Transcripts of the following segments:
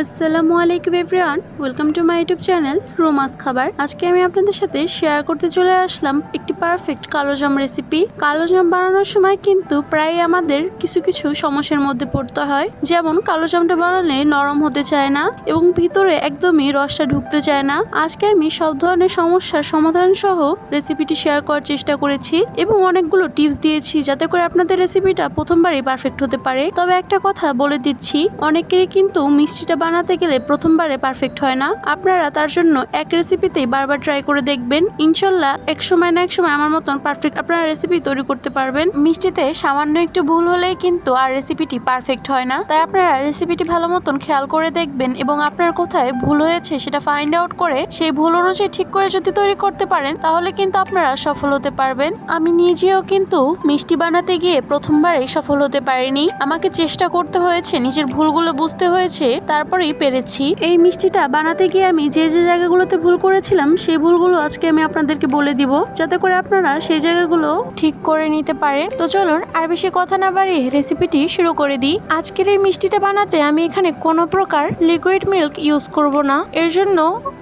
আসসালামু আলাইকুম everyone, welcome to my YouTube channel Roma's খাবার। আজকে আমি আপনাদের সাথে শেয়ার করতে চলে আসলাম একটি পারফেক্ট কালোজাম রেসিপি কালোজাম বানানোর সময় কিন্তু প্রায় আমাদের কিছু কিছু সমস্যার মধ্যে পড়তে হয়। যেমন কালোজামটা বানালে নরম হতে চায় না এবং ভিতরে একদমই রসটা ঢুকতে চায় না। আজকে আমি সব ধরনের সমস্যার সমাধান সহ রেসিপিটি শেয়ার করার চেষ্টা করেছি এবং অনেকগুলো টিপস দিয়েছি যাতে করে আপনাদের রেসিপিটা প্রথমবারই পারফেক্ট হতে পারে। তবে একটা কথা বলে দিচ্ছি, অনেকেরই কিন্তু মিষ্টিটা বানাতে গেলে প্রথমবারে পারফেক্ট হয় না। আপনারা তার জন্য এক রেসিপিতেই বারবার ট্রাই করে দেখবেন। ইনশাল্লাহ এক সময় না এক সময় আমার মতন পারফেক্ট আপনারা রেসিপি তৈরি করতে পারবেন। মিষ্টিতে সামান্য একটু ভুল হলেই কিন্তু আর রেসিপিটি পারফেক্ট হয় না। তাই আপনারা রেসিপিটি ভালো মতন খেয়াল করে দেখবেন এবং আপনার কোথায় ভুল হয়েছে সেটা ফাইন্ড আউট করে সেই ভুল অনুযায়ী ঠিক করে যদি তৈরি করতে পারেন, তাহলে কিন্তু আপনারা সফল হতে পারবেন। আমি নিজেও কিন্তু মিষ্টি বানাতে গিয়ে প্রথমবারেই সফল হতে পারিনি। আমাকে চেষ্টা করতে হয়েছে, নিজের ভুলগুলো বুঝতে হয়েছে তারপরেই পেরেছি। এই মিষ্টিটা বানাতে গিয়ে আমি যে যে জায়গাগুলোতে ভুল করেছিলাম, সেই ভুলগুলো আজকে আমি আপনাদেরকে বলে দিব। যাতে করে আপনারা সেই জায়গাগুলো ঠিক করে নিতে পারেন। তো চলুন, আর বেশি কথা না বাড়িয়ে রেসিপিটি শুরু করে দিই। আজকের এই মিষ্টিটা বানাতে আমি এখানে কোনো প্রকার লিকুইড মিল্ক ইউজ করব না। এর জন্য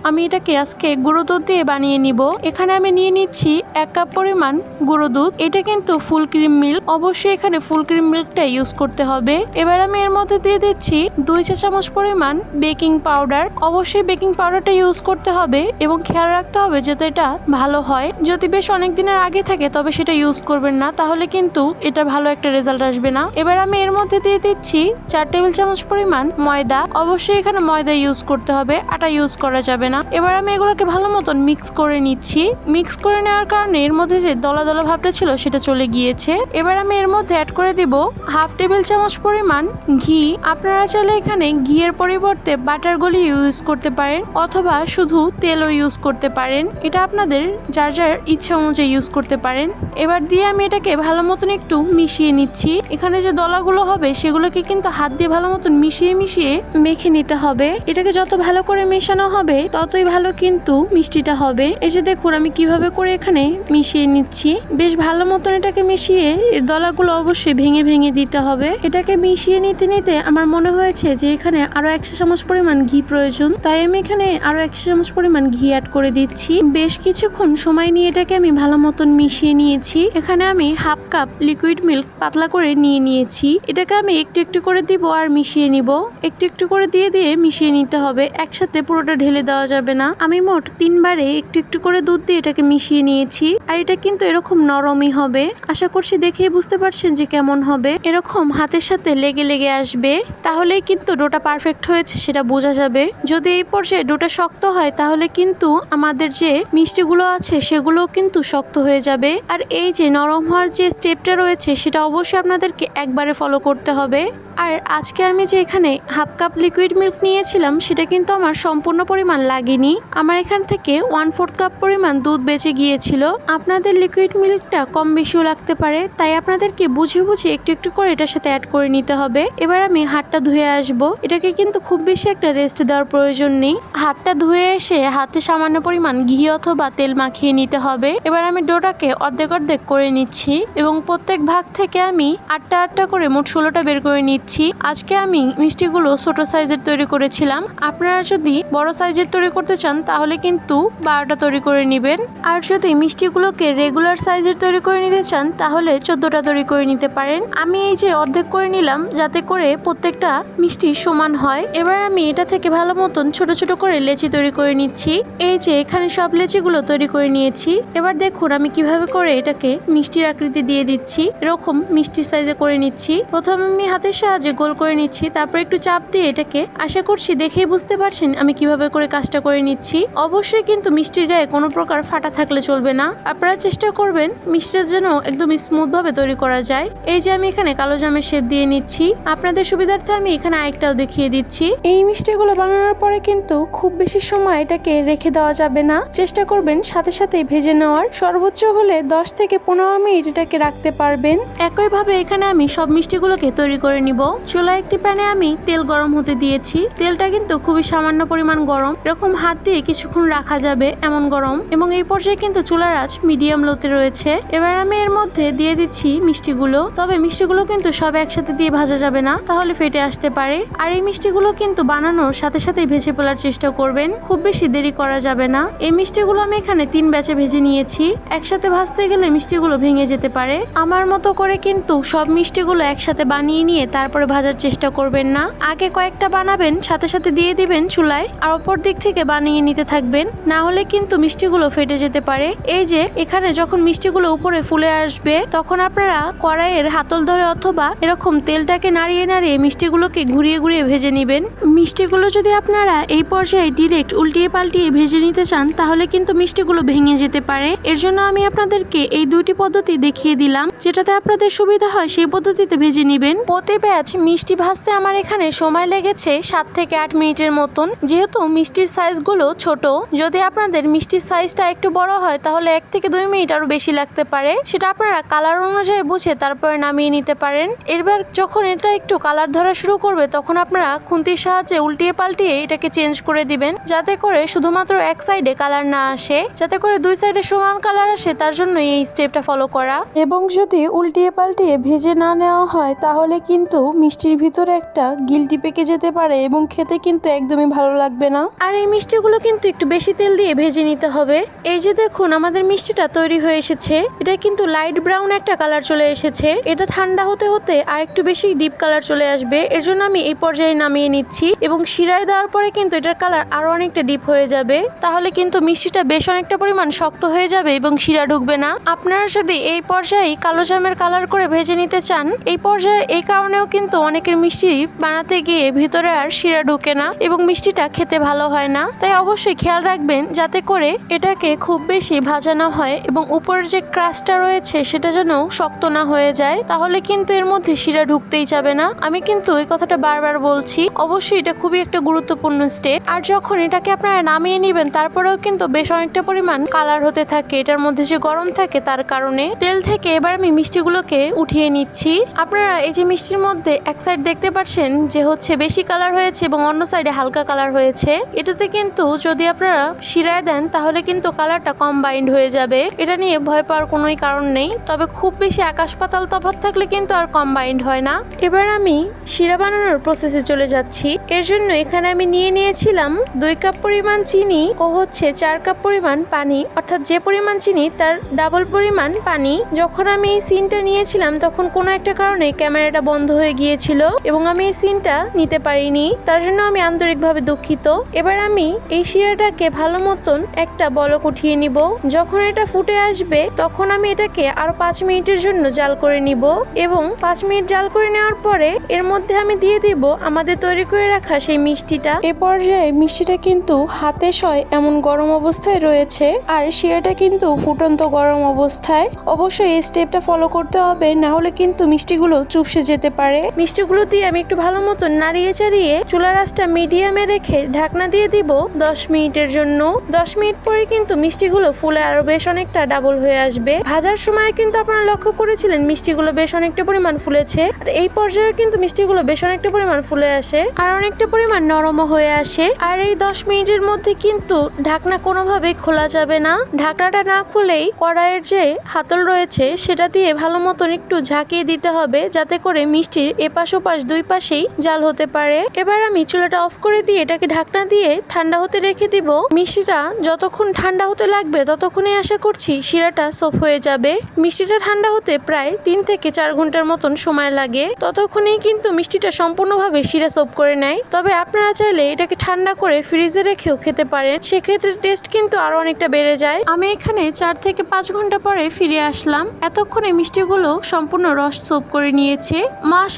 আমি এটাকে আজকে গুঁড়ো দুধ দিয়ে বানিয়ে নিব। এখানে আমি নিয়ে নিচ্ছি এক কাপ পরিমাণ গুঁড়ো দুধ। এটা কিন্তু ফুল ক্রিম মিল্ক অবশ্যই এখানে ফুল ক্রিম মিল্কটা ইউজ করতে হবে। এবার আমি এর মধ্যে দিয়ে দিচ্ছি দুই চা চামচ পরিমাণ বেকিং পাউডার। অবশ্যই বেকিং পাউডারটা ইউজ করতে হবে এবং খেয়াল রাখতে হবে যাতে এটা ভালো হয়। যদি বেশ অনেক দিনের আগে থাকে, তবে সেটা ইউজ করবেন না, তাহলে কিন্তু এটা ভালো একটা রেজাল্ট আসবে না। এবার আমি এর মধ্যে দিয়ে দিচ্ছি চার টেবিল চামচ পরিমাণ ময়দা। অবশ্যই এখানে ময়দা ইউজ করতে হবে, আটা ইউজ করা যাবে না। এবার আমি এগুলোকে ভালো মতন মিক্স করে নিচ্ছি। মিক্স করে নেওয়ার কারণে এর মধ্যে যে দলা দলা ভাবটা ছিল, সেটা চলে গিয়েছে। এবার আমি এর মধ্যে অ্যাড করে দিব হাফ টেবিল চামচ পরিমাণ ঘি। আপনারা চাইলে এখানে ঘিয়ের পরিবর্তে বাটার গলি ইউজ করতে পারেন অথবা শুধু তেলও ইউজ করতে পারেন। এটা আপনাদের যার যার ইচ্ছা অনুযায়ী ইউজ করতে পারেন। এবার দিয়ে আমি এটাকে ভালো মতন একটু মিশিয়ে নিচ্ছি। এখানে যে দলাগুলো হবে সেগুলোকে কিন্তু হাত দিয়ে ভালো মতন মিশিয়ে মিশিয়ে মেখে নিতে হবে। এটাকে যত ভালো করে মেশানো হবে, ততই ভালো কিন্তু মিষ্টিটা হবে। এই যে দেখুন, আমি কীভাবে করে এখানে মিশিয়ে নিচ্ছি। বেশ ভালো মতন এটাকে মিশিয়ে এর দলাগুলো অবশ্যই ভেঙে ভেঙে দিতে হবে। এটাকে মিশিয়ে নিতে নিতে আমার মনে হয়েছে যে এখানে আরও একশো চামচ পরিমাণ ঘি প্রয়োজন। তাই আমি এখানে আরও একশো চামচ পরিমাণ ঘি অ্যাড করে দিচ্ছি। বেশ কিছুক্ষণ সময় নিয়ে এটাকে আমি ভালো মতন মিশিয়ে নিয়েছি। এখানে আমি হাফ কাপ লিকুইড মিল্ক পাতলা করে নিয়ে নিয়েছি। এটাকে আমি একটু একটু করে দিব আর মিশিয়ে নিব। একটু একটু করে দিয়ে দিয়ে মিশিয়ে নিতে হবে। একসাথে পুরোটা ঢেলে দেওয়া যাবে না। আমি মোট তিনবারে একটু একটু করে দুধ দিয়ে এটাকে মিশিয়ে নিয়েছি। আর এটা কিন্তু এরকম নরমই হবে। আশা করছি দেখেই বুঝতে পারছেন যে কেমন হবে। এরকম হাতের সাথে লেগে লেগে আসবে। তাহলেই কিন্তু ডোটা পারফেক্ট হয়েছে সেটা বোঝা যাবে। যদি এই পর্যায়ে ডোটা শক্ত হয়, তাহলে কিন্তু আমাদের যে মিষ্টিগুলো আছে সেগুলো কিন্তু শক্ত হয়ে যাবে। আর এই যে নরম হওয়ার যে স্টেপটা রয়েছে, সেটা অবশ্যই আপনাদেরকে একবারে ফলো করতে হবে। আর আজকে আমি যে এখানে হাফ কাপ লিকুইড মিল্ক নিয়েছিলাম, সেটা কিন্তু আমার সম্পূর্ণ পরিমাণ লাগেনি। আমার এখান থেকে ওয়ান ফোর্থ কাপ পরিমাণ দুধ বেঁচে গিয়েছিল। আপনাদের লিকুইড মিল্কটা কম বেশিও লাগতে পারে, তাই আপনাদেরকে বুঝে বুঝে একটু একটু করে এটার সাথে অ্যাড করে নিতে হবে। এবার আমি হাতটা ধুয়ে আসব। এটাকে কিন্তু খুব বেশি একটা রেস্ট দেওয়ার প্রয়োজন নেই। হাতটা ধুয়ে এসে হাতে সামান্য পরিমাণ ঘি অথবা তেল মাখিয়ে নিতে হবে। এবার আমি ডোটাকে অর্ধেক অর্ধেক করে নিচ্ছি এবং প্রত্যেক ভাগ থেকে আমি আটটা আটটা করে মোট ষোলোটা বের করে নিচ্ছি। আজকে আমি মিষ্টিগুলো ছোট সাইজের তৈরি করেছিলাম। আপনারা যদি বড় সাইজের তৈরি করতে চান, তাহলে কিন্তু বারোটা তৈরি করে নেবেন। আর যদি মিষ্টিগুলোকে রেগুলার সাইজের তৈরি করে নিতে চান, তাহলে চোদ্দোটা তৈরি করে নিতে পারেন। আমি এই যে অর্ধেক করে নিলাম, যাতে করে প্রত্যেকটা মিষ্টি সমান হয়। এবার আমি এটা থেকে ভালো মতন ছোট ছোট করে লেচি তৈরি করে নিচ্ছি। এই যে এখানে সব লেচিগুলো তৈরি করে নিয়েছি। এবার দেখুন আমি কীভাবে করে এটাকে মিষ্টির আকৃতি দিয়ে দিচ্ছি। এরকম মিষ্টি সাইজে করে নিচ্ছি। প্রথমে আমি হাতের সাহায্যে গোল করে নিচ্ছি, তারপর একটু চাপ দিয়ে এটাকে আশা করছি দেখেই বুঝতে পারছেন আমি কীভাবে করে কাজটা করে নিচ্ছি। অবশ্যই কিন্তু মিষ্টির গায়ে কোনো প্রকার ফাটা থাকলে চলবে না। আপনারা চেষ্টা করবেন মিষ্টিটা যেন একদম স্মুথ ভাবে তৈরি করা যায়। এই যে আমি এখানে কালো জামের শেপ দিয়ে নিচ্ছি। আপনাদের সুবিধার্থে আমি এখানে আরেকটাও দেখিয়ে দিচ্ছি। এই মিষ্টিগুলো বানানোর পরে কিন্তু খুব বেশি সময় এটাকে রেখে দেওয়া যাবে না। চেষ্টা করবেন সাথে সাথে ভেজে নেওয়ার। সর্বোচ্চ হলে দশ থেকে পনেরো মিনিট এটাকে রাখতে পারবেন। একইভাবে এখানে আমি সব মিষ্টিগুলোকে তৈরি করে নিব। নিব চুলা একটি প্যানে আমি তেল গরম হতে দিয়েছি। তেলটা কিন্তু খুবই সামান্য পরিমাণ গরম। এরকম হাত দিয়ে কিছুক্ষণ রাখা যাবে এমন গরম। এবং এই পর্যায়ে কিন্তু চুলার আঁচ মিডিয়াম লোতে রয়েছে। এবার আমি এর মধ্যে দিয়ে দিচ্ছি মিষ্টিগুলো। তবে মিষ্টিগুলো কিন্তু সব একসাথে দিয়ে ভাজা যাবে না। তাহলে ফেটে আসতে পারে। আর এই মিষ্টিগুলো কিন্তু বানানোর সাথে সাথেই ভেজে ফেলার চেষ্টা করবেন। খুব বেশি দেরি করা যাবে না। এই মিষ্টিগুলো আমি এখানে তিন ব্যাচে ভেজে নিয়েছি। একসাথে ভাজতে গেলে মিষ্টিগুলো ভেঙে যেতে পারে। আমার মতো করে কিন্তু সব মিষ্টিগুলো একসাথে বানিয়ে নিয়ে তারপরে ভাজার চেষ্টা করবেন না। আগে কয়েকটা বানাবেন, সাথে সাথে দিয়ে দিবেন চুলায় আর অপর দিক থেকে বানিয়ে নিতে থাকবেন। না হলে কিন্তু মিষ্টিগুলো ফেটে যেতে পারে। এই যে, এখানে যখন মিষ্টিগুলো উপরে ফুলে আসবে, তখন আপনারা কড়াইয়ের হাতল ধরে অথবা এরকম তেলটাকে নাড়িয়ে নাড়িয়ে মিষ্টিগুলোকে ঘুরিয়ে ঘুরিয়ে ভেজে নেবেন। মিষ্টিগুলো যদি আপনারা এই পর্যায়ে ডিরেক্ট উল্টিয়ে পাল্টিয়ে ভেজে নিতে চান, তাহলে কিন্তু মিষ্টিগুলো ভেঙে যেতে পারে। এর জন্য আমি আপনাদেরকে এই দুটি পদ্ধতি দেখিয়ে দিলাম। যেটাতে আপনাদের সুবিধা হয়, সেই পদ্ধতিতে ভেজে নেবেন। প্রতি মিষ্টি ভাজতে আমার এখানে সময় লেগেছে সাত থেকে আট মিনিটের মতন। যেহেতু মিষ্টির সাইজগুলো ছোট, যদি আপনাদের মিষ্টির সাইজটা একটু বড় হয়, তাহলে এক থেকে দুই মিনিট আরও বেশি লাগতে পারে। সেটা আপনারা কালার অনুযায়ী বুঝে তারপরে নামিয়ে নিতে পারেন। এবার যখন এটা একটু কালার ধরা শুরু করবে, তখন আপনারা খুন্তির সাহায্যে উল্টিয়ে পাল্টিয়ে এটাকে চেঞ্জ করে দিবেন। যাতে করে শুধুমাত্র এক সাইডে কালার না আসে, যাতে করে দুই সাইডে সমান কালার আসে, তার জন্য এই স্টেপটা ফলো করা। এবং যদি উল্টিয়ে পাল্টিয়ে ভেজে না নেওয়া হয়, তাহলে কিন্তু মিষ্টির ভিতরে একটা গিলটি পেকে যেতে পারে এবং খেতে কিন্তু একদমই ভালো লাগবে না। আর এই মিষ্টিগুলো কিন্তু একটু বেশি তেল দিয়ে ভেজে নিতে হবে। এই যে দেখুন, আমাদের মিষ্টিটা তৈরি হয়ে এসেছে। এটা কিন্তু লাইট ব্রাউন একটা কালার চলে এসেছে। এটা ঠান্ডা হতে হতে আর একটু বেশি ডিপ কালার চলে আসবে। এর জন্য আমি এই পর্যায়ে নামিয়ে নিচ্ছি এবং শিরায় দেওয়ার পরে কিন্তু এটার কালার আরও অনেকটা ডিপ হয়ে যাবে। তাহলে কিন্তু মিষ্টিটা বেশ অনেকটা পরিমাণ শক্ত হয়ে যাবে এবং শিরা ঢুকবে না। আপনারা যদি এই পর্যায়ে কালো জামের কালার করে ভেজে নিতে চান, এই পর্যায়ে এই কারণেও কিন্তু অনেকের মিষ্টি বানাতে গিয়ে ভিতরে আর শিরা ঢুকে না এবং মিষ্টিটা খেতে ভালো হয় না। তাই অবশ্যই খেয়াল রাখবেন যাতে করে এটাকে খুব বেশি ভাজা না হয় এবং উপরের যে ক্রাস্টটা রয়েছে সেটা যেন শক্ত না হয়ে যায়। তাহলে কিন্তু এর মধ্যে শিরা ঢুকতেই যাবে না। আমি কিন্তু এই কথাটা বারবার বলছি। অবশ্যই এটা খুবই একটা গুরুত্বপূর্ণ স্টেপ আর যখন এটাকে আপনারা নামিয়ে নেবেন, তারপরেও কিন্তু বেশ অনেকটা পরিমাণ কালার হতে থাকে। এটার মধ্যে যে গরম থাকে তার কারণে। তেল থেকে এবার আমি মিষ্টিগুলোকে উঠিয়ে নিচ্ছি। আপনারা এই যে মিষ্টির মধ্যে এক সাইড দেখতে পাচ্ছেন যে হচ্ছে বেশি কালার হয়েছে এবং অন্য সাইডে হালকা কালার হয়েছে। এটাতে কিন্তু যদি আপনারা শিরায় দেন, তাহলে কিন্তু কালারটা কম্বাইন্ড হয়ে যাবে। এটা নিয়ে ভয় পাওয়ার কোনোই কারণ নেই। তবে খুব বেশি আকাশ পাতাল তফাৎ থাকলে কিন্তু আর কম্বাইন্ড হয় না। এবার আমি শিরা বানানোর প্রসেসে চলে যাচ্ছি। এর জন্য এখানে আমি নিয়ে নিয়েছিলাম দুই কাপ পরিমাণ চিনি ও হচ্ছে চার কাপ পরিমাণ পানি। অর্থাৎ যে পরিমাণ চিনি, তার ডাবল পরিমাণ পানি। যখন আমি এই সিনটা নিয়েছিলাম, তখন কোনো একটা কারণে ক্যামেরাটা বন্ধ হয়ে গিয়েছিল এবং আমি এই সিনটা নিতে পারিনি। তার জন্য আমি আন্তরিকভাবে দুঃখিত। এবার আমি এই শিরাটাকে ভালো মতন একটা বলক উঠিয়ে নিব। যখন এটা ফুটে আসবে, তখন আমি এটাকে আরও পাঁচ মিনিটের জন্য জাল করে নিব এবং পাঁচ মিনিট জাল করে নেওয়ার পরে এর মধ্যে আমি দিয়ে দিব আমাদের তৈরি করে রাখা সেই মিষ্টিটা। এ পর্যায়ে মিষ্টিটা কিন্তু হাতে সয় এমন গরম অবস্থায় রয়েছে আর শিরাটা কিন্তু ফুটন্ত গরম অবস্থায়। অবশ্যই এই স্টেপটা ফলো করতে হবে না হলে কিন্তু মিষ্টিগুলো চুপসে যেতে পারে। মিষ্টিগুলো দিয়ে আমি একটু ভালো মতো নাড়িয়ে চাড়িয়ে চুলার আঁচটা মিডিয়ামে রেখে ঢাকনা দিয়ে দিব দশ মিনিটের জন্য। দশ মিনিট পরে কিন্তু মিষ্টিগুলো ফুলে আরও বেশ অনেকটা ডাবল হয়ে আসবে। ভাজার সময় কিন্তু আপনারা লক্ষ্য করেছিলেন মিষ্টিগুলো বেশ অনেকটা পরিমাণ ফুলেছে। এই পর্যায়ে কিন্তু মিষ্টিগুলো বেশ অনেকটা পরিমাণ ফুলে আসে আর অনেকটা পরিমাণ নরমও হয়ে আসে। আর এই দশ মিনিটের মধ্যে কিন্তু ঢাকনা কোনোভাবেই খোলা যাবে না। ঢাকনাটা না খুলেই কড়াইয়ের যে হাতল রয়েছে সেটা দিয়ে ভালো মতন একটু ঝাঁকিয়ে দিতে হবে যাতে করে মিষ্টির এপাশ ওপাশ দুই পাশেই জাল হতে পারে। এবার আমি চুলাটা অফ করে দিয়ে এটাকে ঢাকনা দিয়ে ঠান্ডা হতে রেখে দিব। মিষ্টিটা যতক্ষণ ঠান্ডা হতে লাগবে ততক্ষণই আশা করছি শিরাটা সফ হয়ে যাবে। মিষ্টিটা ঠান্ডা হতে প্রায় তিন থেকে চার ঘণ্টার মতন সময় লাগে। ততক্ষণেই কিন্তু মিষ্টিটা সম্পূর্ণভাবে শিরা সফ করে নেয়। তবে আপনারা চাইলে এটাকে ঠান্ডা করে ফ্রিজে রেখেও খেতে পারেন। সেক্ষেত্রে টেস্ট কিন্তু আরও অনেকটা বেড়ে যায়। আমি এখানে চার থেকে পাঁচ ঘণ্টা পরে ফিরে আসলাম। এতক্ষণে মিষ্টিগুলো সম্পূর্ণ রস সোপ করে নিয়েছে।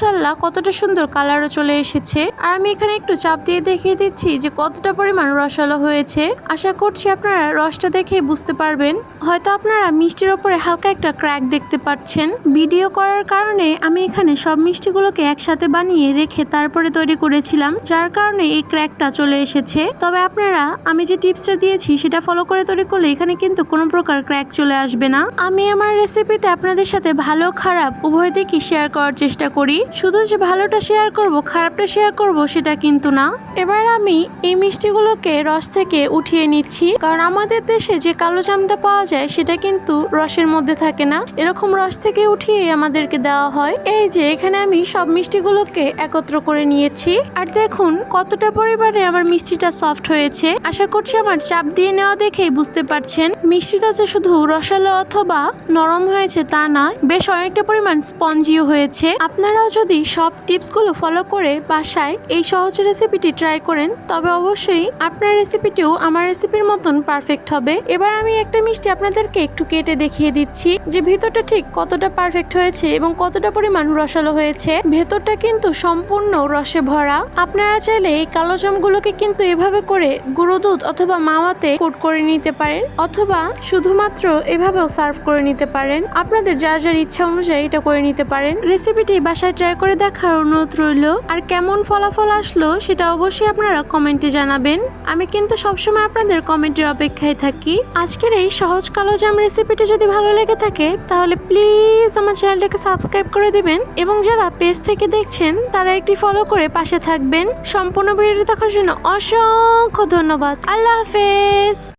মাশাল্লাহ কতটা সুন্দর কালারও চলে এসেছে। আর আমি এখানে একটু চাপ দিয়ে দেখিয়ে দিচ্ছি যে কতটা পরিমাণ রসালো হয়েছে। আশা করছি আপনারা রসটা দেখে বুঝতে পারবেন। হয়তো আপনারা মিষ্টির ওপরে হালকা একটা ক্র্যাক দেখতে পাচ্ছেন। ভিডিও করার কারণে আমি এখানে সব মিষ্টিগুলোকে একসাথে বানিয়ে রেখে তারপরে তৈরি করেছিলাম, যার কারণে এই ক্র্যাকটা চলে এসেছে। তবে আপনারা, আমি যে টিপসটা দিয়েছি, সেটা ফলো করে তৈরি করলে এখানে কিন্তু কোনো প্রকার ক্র্যাক চলে আসবে না। আমি আমার রেসিপিতে আপনাদের সাথে ভালো খারাপ উভয় দিকই শেয়ার করার চেষ্টা করি। শুধু যে ভালোটা শেয়ার করব, খারাপটা শেয়ার করব, সেটা কিন্তু না। এবার আমি এই মিষ্টিগুলোকে রস থেকে উঠিয়ে নিচ্ছি, কারণ আমাদের দেশে যে কালো জামটা পাওয়া যায়, সেটা কিন্তু রসের মধ্যে থাকে না। এরকম রস থেকে উঠিয়ে আমাদেরকে দেওয়া হয়। এই যে, এখানে আমি সব মিষ্টিগুলোকে একত্র করে নিয়েছি। আর দেখুন, কতটা পরিমাণে আমার মিষ্টিটা সফট হয়েছে। আশা করছি আমার চাপ দিয়ে নেওয়া দেখেই বুঝতে পারছেন। মিষ্টিটা যে শুধু রসালো অথবা নরম হয়েছে তা না বেশ অনেকটা পরিমাণ স্পঞ্জিও হয়েছে। আপনারাও সব টিপসগুলো ফলো করে বাসায় এই সহজ রেসিপিটি ট্রাই করেন, তবে অবশ্যই আপনার রেসিপিটিও আমার রেসিপির মতন পারফেক্ট হবে। এবার আমি একটা মিষ্টি আপনাদেরকে একটু কেটে দেখিয়ে দিচ্ছি যে ভেতরটা ঠিক কতটা পারফেক্ট হয়েছে এবং কতটা পরিমাণ রসালো হয়েছে। ভেতরটা কিন্তু সম্পূর্ণ রসে ভরা। আপনারা চাইলে এই কালো জামগুলোকে কিন্তু এভাবে করে গুঁড়ো দুধ অথবা মাওয়াতে কোট করে নিতে পারেন অথবা শুধুমাত্র এভাবেও সার্ভ করে নিতে পারেন। আপনাদের যার যার ইচ্ছা অনুযায়ী এটা করে নিতে পারেন। রেসিপিটি বাসায় ট্রাই করে দেখার অনুরোধ রইল। আর কেমন ফলাফল আসলো সেটা অবশ্যই আপনারা কমেন্টে জানাবেন। আমি কিন্তু সবসময় আপনাদের কমেন্টের অপেক্ষায় থাকি। আজকের এই সহজ কালো জাম রেসিপিটি যদি ভালো লেগে থাকে, তাহলে প্লিজ আমার চ্যানেলটাকে সাবস্ক্রাইব করে দিবেন। এবং যারা পেজ থেকে দেখছেন, তারা একটি ফলো করে পাশে থাকবেন। সম্পূর্ণ ভিডিওটি দেখার জন্য অসংখ্য ধন্যবাদ। আল্লাহ হাফেজ!